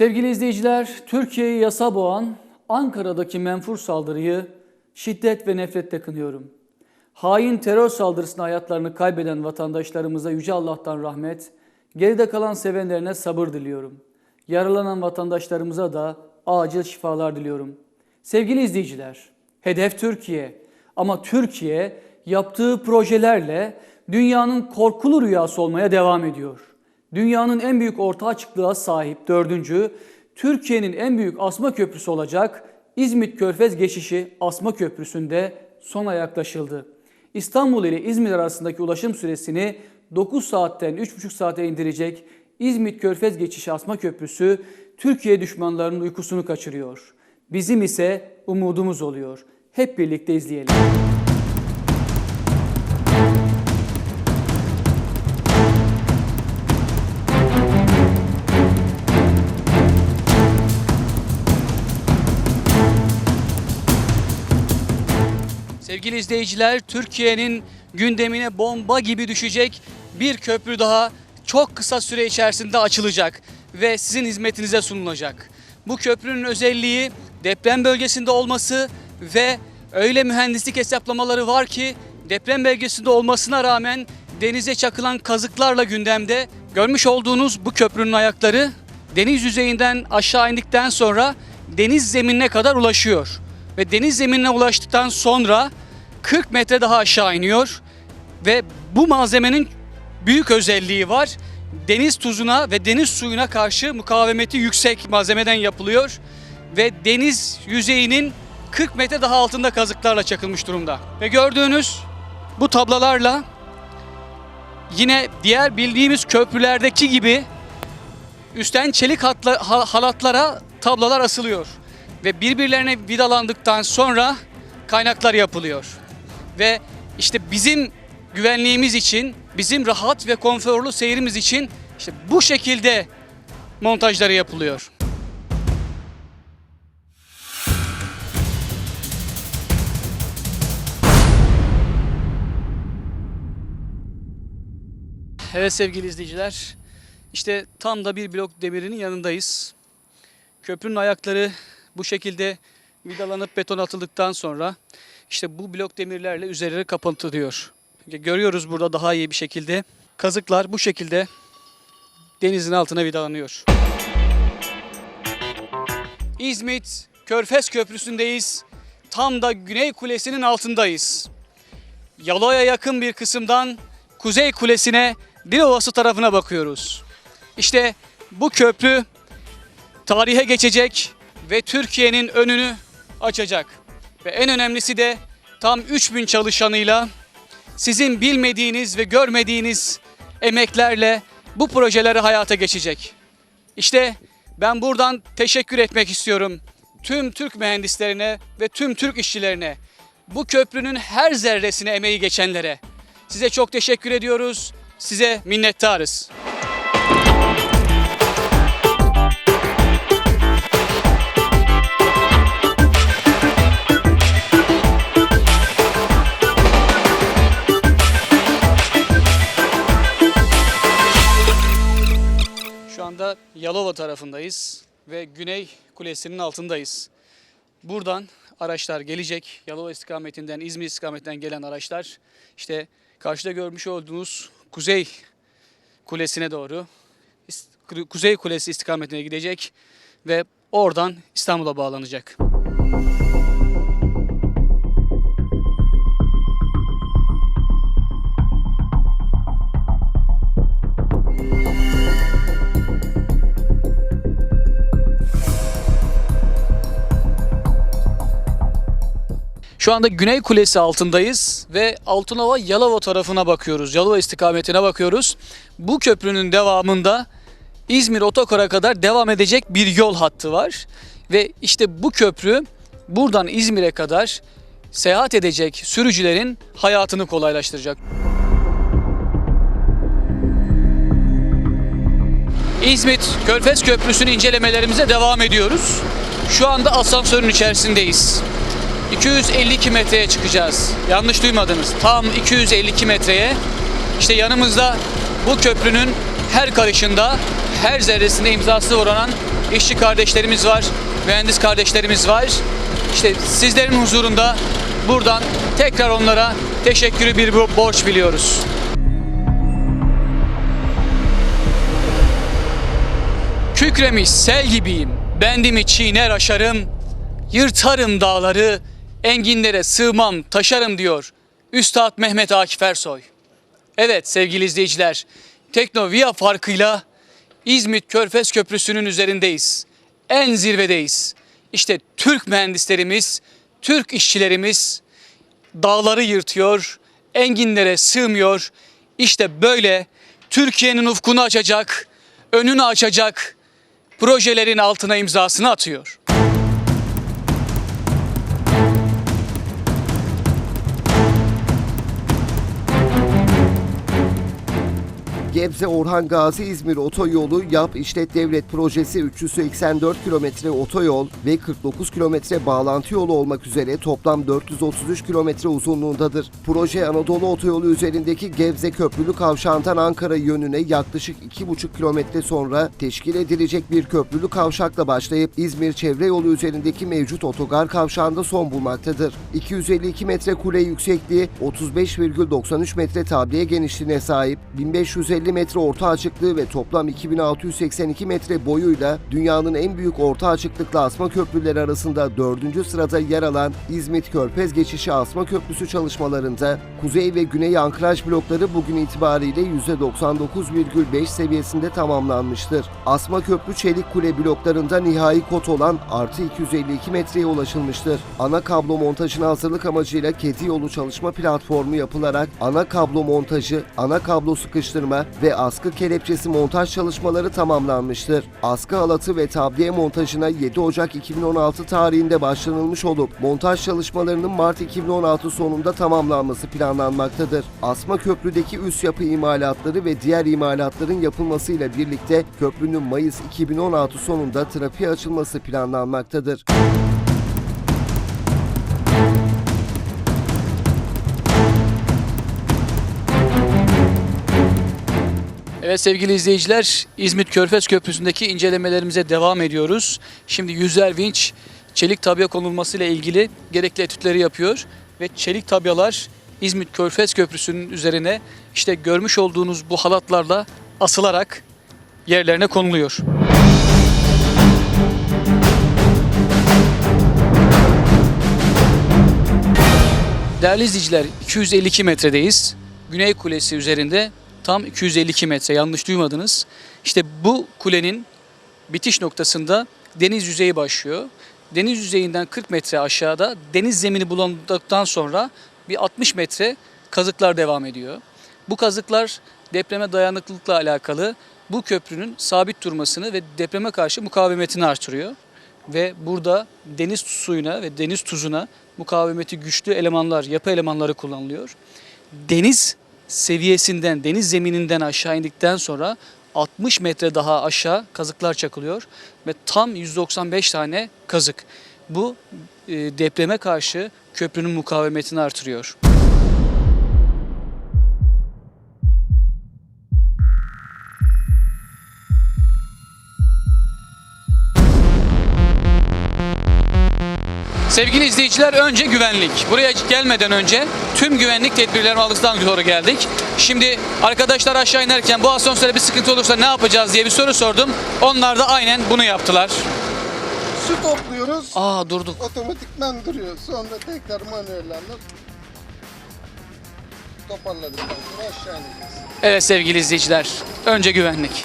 Sevgili izleyiciler, Türkiye'yi yasa boğan Ankara'daki menfur saldırıyı şiddet ve nefretle kınıyorum. Hain terör saldırısında hayatlarını kaybeden vatandaşlarımıza Yüce Allah'tan rahmet, geride kalan sevenlerine sabır diliyorum. Yaralanan vatandaşlarımıza da acil şifalar diliyorum. Sevgili izleyiciler, hedef Türkiye ama Türkiye yaptığı projelerle dünyanın korkulu rüyası olmaya devam ediyor. Dünyanın en büyük orta açıklığa sahip dördüncü, Türkiye'nin en büyük asma köprüsü olacak İzmit Körfez geçişi Asma Köprüsü'nde sona yaklaşıldı. İstanbul ile İzmir arasındaki ulaşım süresini 9 saatten 3,5 saate indirecek İzmit Körfez geçişi Asma Köprüsü Türkiye düşmanlarının uykusunu kaçırıyor. Bizim ise umudumuz oluyor. Hep birlikte izleyelim. Sevgili izleyiciler, Türkiye'nin gündemine bomba gibi düşecek bir köprü daha çok kısa süre içerisinde açılacak ve sizin hizmetinize sunulacak. Bu köprünün özelliği deprem bölgesinde olması ve öyle mühendislik hesaplamaları var ki deprem bölgesinde olmasına rağmen denize çakılan kazıklarla gündemde. Görmüş olduğunuz bu köprünün ayakları deniz yüzeyinden aşağı indikten sonra deniz zeminine kadar ulaşıyor. Ve deniz zeminine ulaştıktan sonra 40 metre daha aşağı iniyor ve bu malzemenin büyük özelliği var. Deniz tuzuna ve deniz suyuna karşı mukavemeti yüksek malzemeden yapılıyor ve deniz yüzeyinin 40 metre daha altında kazıklarla çakılmış durumda. Ve gördüğünüz bu tablalarla yine diğer bildiğimiz köprülerdeki gibi üstten çelik hatla, ha- halatlara tablalar asılıyor. Ve birbirlerine vidalandıktan sonra kaynaklar yapılıyor. Ve işte bizim güvenliğimiz için, bizim rahat ve konforlu seyrimiz için işte bu şekilde montajları yapılıyor. Evet sevgili izleyiciler, işte tam da bir blok demirinin yanındayız. Köprünün ayakları bu şekilde vidalanıp beton atıldıktan sonra işte bu blok demirlerle üzerleri kapatılıyor. Görüyoruz burada daha iyi bir şekilde. Kazıklar bu şekilde denizin altına vidalanıyor. İzmit Körfez Köprüsü'ndeyiz. Tam da Güney Kulesi'nin altındayız. Yalova'ya yakın bir kısımdan Kuzey Kulesi'ne Dilovası tarafına bakıyoruz. İşte bu köprü tarihe geçecek ve Türkiye'nin önünü açacak. Ve en önemlisi de tam 3000 çalışanıyla sizin bilmediğiniz ve görmediğiniz emeklerle bu projeleri hayata geçecek. İşte ben buradan teşekkür etmek istiyorum tüm Türk mühendislerine ve tüm Türk işçilerine. Bu köprünün her zerresine emeği geçenlere. Size çok teşekkür ediyoruz. Size minnettarız. Yalova tarafındayız ve Güney Kulesi'nin altındayız. Buradan araçlar gelecek. Yalova istikametinden, İzmir istikametinden gelen araçlar işte karşıda görmüş olduğunuz Kuzey Kulesi'ne doğru Kuzey Kulesi istikametine gidecek ve oradan İstanbul'a bağlanacak. Şu anda Güney Kulesi altındayız ve Altınova Yalova tarafına bakıyoruz. Yalova istikametine bakıyoruz. Bu köprünün devamında İzmir Otokar'a kadar devam edecek bir yol hattı var. Ve işte bu köprü buradan İzmir'e kadar seyahat edecek sürücülerin hayatını kolaylaştıracak. İzmit Körfez Köprüsü'nü incelemelerimize devam ediyoruz. Şu anda asansörün içerisindeyiz. 252 metreye çıkacağız. Yanlış duymadınız. Tam 252 metreye. İşte yanımızda bu köprünün her karışında, her zerresinde imzası vuran işçi kardeşlerimiz var, mühendis kardeşlerimiz var. İşte sizlerin huzurunda buradan tekrar onlara teşekkürü bir borç biliyoruz. Kükremiş sel gibiyim, bendimi çiğner aşarım, yırtarım dağları, enginlere sığmam taşarım diyor Üstad Mehmet Akif Ersoy. Evet sevgili izleyiciler, Teknovia farkıyla İzmit Körfez Köprüsü'nün üzerindeyiz. En zirvedeyiz. İşte Türk mühendislerimiz, Türk işçilerimiz dağları yırtıyor, enginlere sığmıyor. İşte böyle Türkiye'nin ufkunu açacak, önünü açacak projelerin altına imzasını atıyor. Gebze Orhan Gazi İzmir Otoyolu Yap İşlet Devlet Projesi 384 kilometre otoyol ve 49 kilometre bağlantı yolu olmak üzere toplam 433 kilometre uzunluğundadır. Proje Anadolu Otoyolu üzerindeki Gebze Köprülü Kavşağı'ndan Ankara yönüne yaklaşık 2,5 kilometre sonra teşkil edilecek bir köprülü kavşakla başlayıp İzmir Çevre Yolu üzerindeki mevcut otogar kavşağında son bulmaktadır. 252 metre kule yüksekliği, 35,93 metre tabliye genişliğine sahip, 1550 metre orta açıklığı ve toplam 2682 metre boyuyla dünyanın en büyük orta açıklıklı asma köprüleri arasında 4. sırada yer alan İzmit Körfez Geçişi Asma Köprüsü çalışmalarında kuzey ve güney ankraj blokları bugün itibariyle %99,5 seviyesinde tamamlanmıştır. Asma Köprü Çelik Kule bloklarında nihai kod olan artı 252 metreye ulaşılmıştır. Ana kablo montajına hazırlık amacıyla Kedi Yolu çalışma platformu yapılarak ana kablo montajı, ana kablo sıkıştırma ve askı kelepçesi montaj çalışmaları tamamlanmıştır. Askı halatı ve tabliye montajına 7 Ocak 2016 tarihinde başlanılmış olup montaj çalışmalarının Mart 2016 sonunda tamamlanması planlanmaktadır. Asma köprüdeki üst yapı imalatları ve diğer imalatların yapılmasıyla birlikte köprünün Mayıs 2016 sonunda trafiğe açılması planlanmaktadır. Evet sevgili izleyiciler, İzmit Körfez Köprüsü'ndeki incelemelerimize devam ediyoruz. Şimdi yüzer vinç çelik tabya konulması ile ilgili gerekli etütleri yapıyor ve çelik tabyalar İzmit Körfez Köprüsü'nün üzerine işte görmüş olduğunuz bu halatlarla asılarak yerlerine konuluyor. Değerli izleyiciler 252 metredeyiz. Güney Kulesi üzerinde tam 252 metre yanlış duymadınız. İşte bu kulenin bitiş noktasında deniz yüzeyi başlıyor. Deniz yüzeyinden 40 metre aşağıda deniz zemini bulunduktan sonra bir 60 metre kazıklar devam ediyor. Bu kazıklar depreme dayanıklılıkla alakalı bu köprünün sabit durmasını ve depreme karşı mukavemetini artırıyor. Ve burada deniz suyuna ve deniz tuzuna mukavemeti güçlü elemanlar, yapı elemanları kullanılıyor. Deniz seviyesinden, deniz zemininden aşağı indikten sonra 60 metre daha aşağı kazıklar çakılıyor ve tam 195 tane kazık. Bu e, depreme karşı köprünün mukavemetini artırıyor. Sevgili izleyiciler önce güvenlik. Buraya gelmeden önce tüm güvenlik tedbirlerini aldıktan sonra geldik. Şimdi arkadaşlar aşağı inerken bu asansöre bir sıkıntı olursa ne yapacağız diye bir soru sordum. Onlar da aynen bunu yaptılar. Su topluyoruz. Aa durduk. Otomatikman duruyor. Sonra tekrar manuellerle toparladıktan sonra aşağı ineceğiz. Evet sevgili izleyiciler. Önce güvenlik.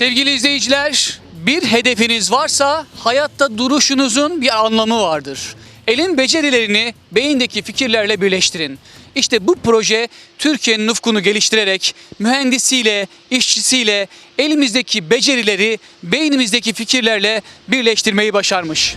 Sevgili izleyiciler, bir hedefiniz varsa hayatta duruşunuzun bir anlamı vardır. Elin becerilerini beyindeki fikirlerle birleştirin. İşte bu proje Türkiye'nin ufkunu geliştirerek mühendisiyle, işçisiyle elimizdeki becerileri beynimizdeki fikirlerle birleştirmeyi başarmış.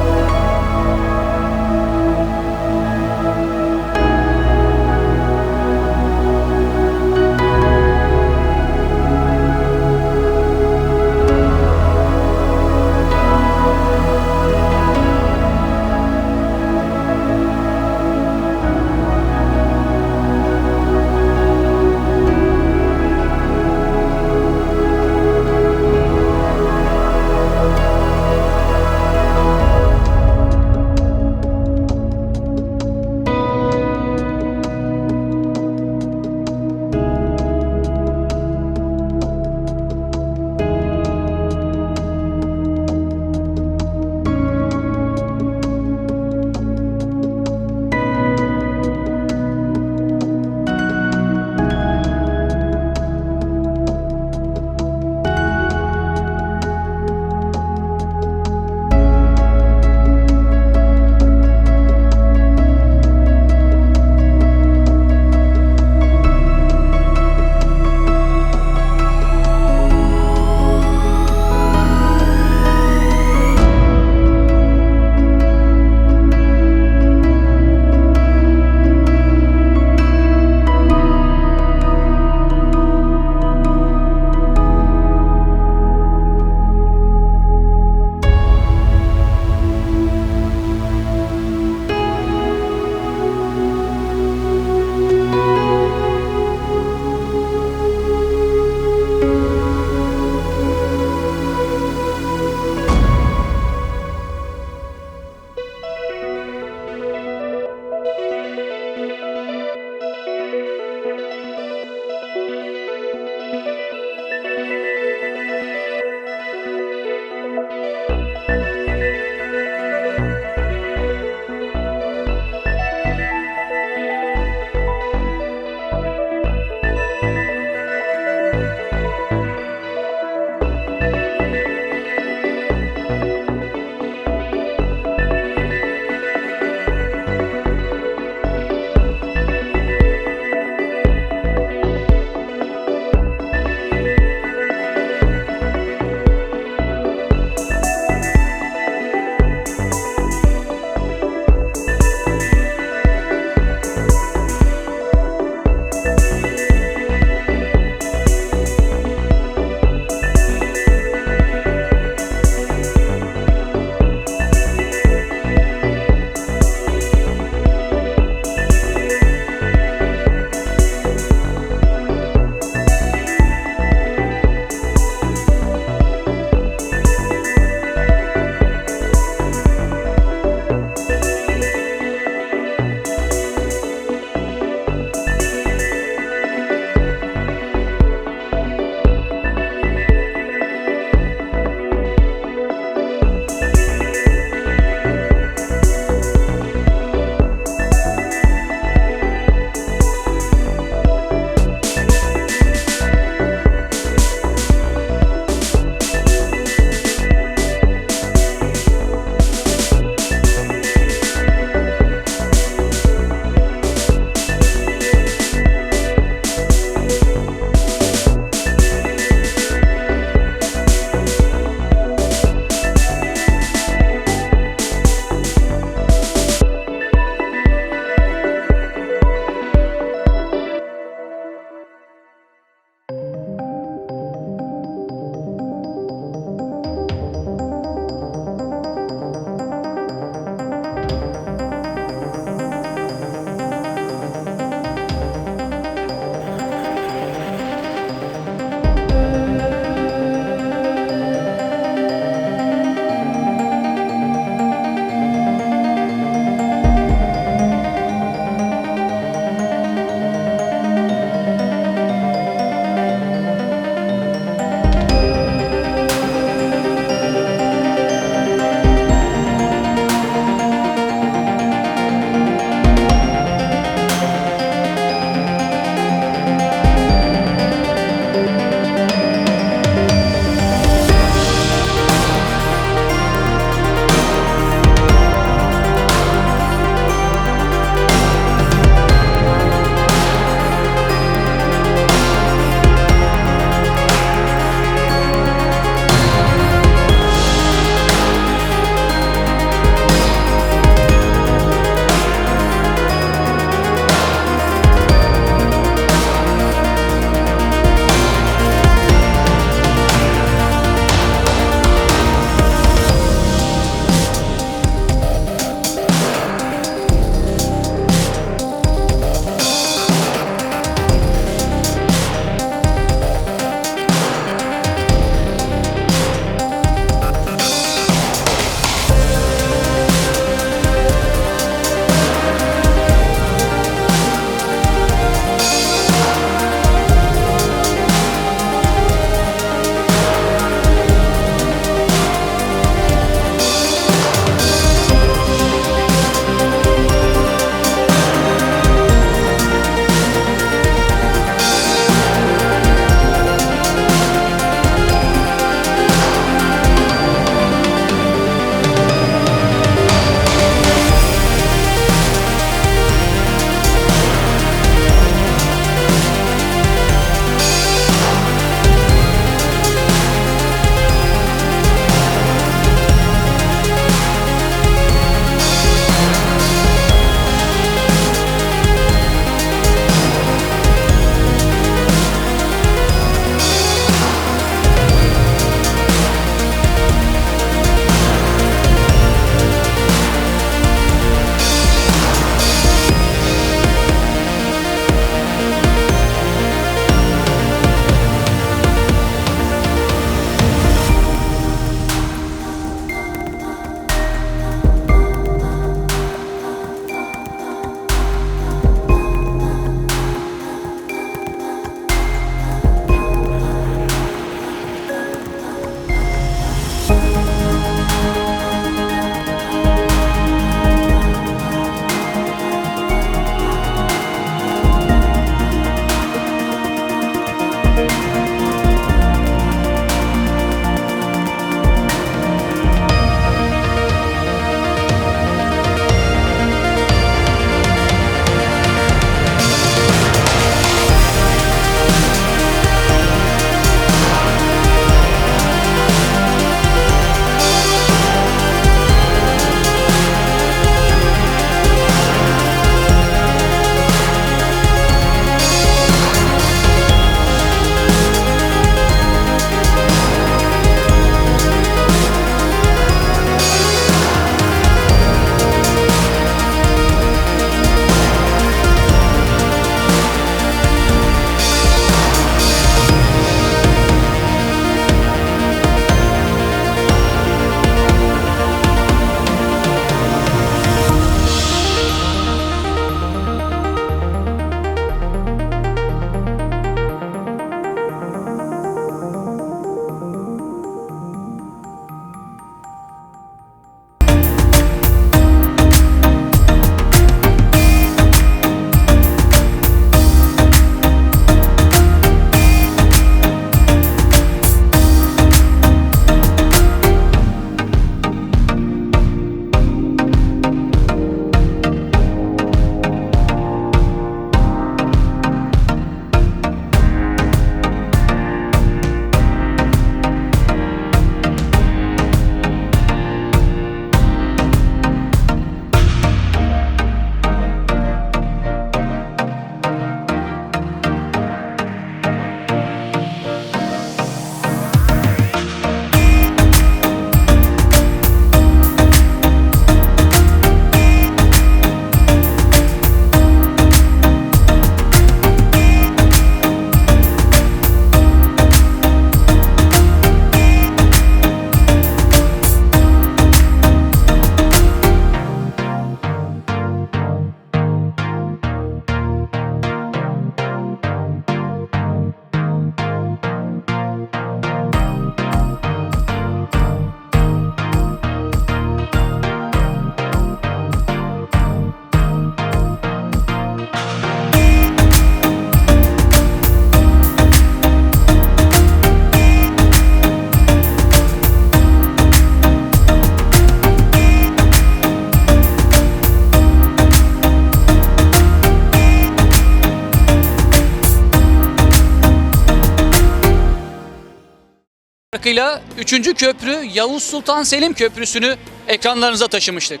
Hakkıyla 3. köprü Yavuz Sultan Selim Köprüsü'nü ekranlarınıza taşımıştık.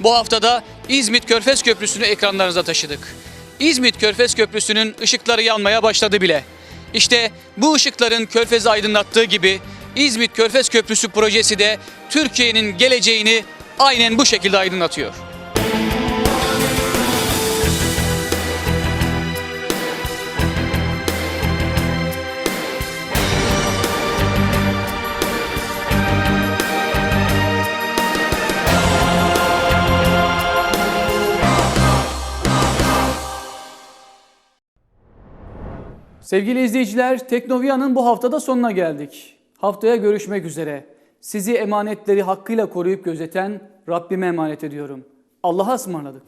Bu haftada İzmit Körfez Köprüsü'nü ekranlarınıza taşıdık. İzmit Körfez Köprüsü'nün ışıkları yanmaya başladı bile. İşte bu ışıkların Körfez'i aydınlattığı gibi İzmit Körfez Köprüsü projesi de Türkiye'nin geleceğini aynen bu şekilde aydınlatıyor. Sevgili izleyiciler, Teknovia'nın bu haftada sonuna geldik. Haftaya görüşmek üzere. Sizi emanetleri hakkıyla koruyup gözeten Rabbime emanet ediyorum. Allah'a ısmarladık.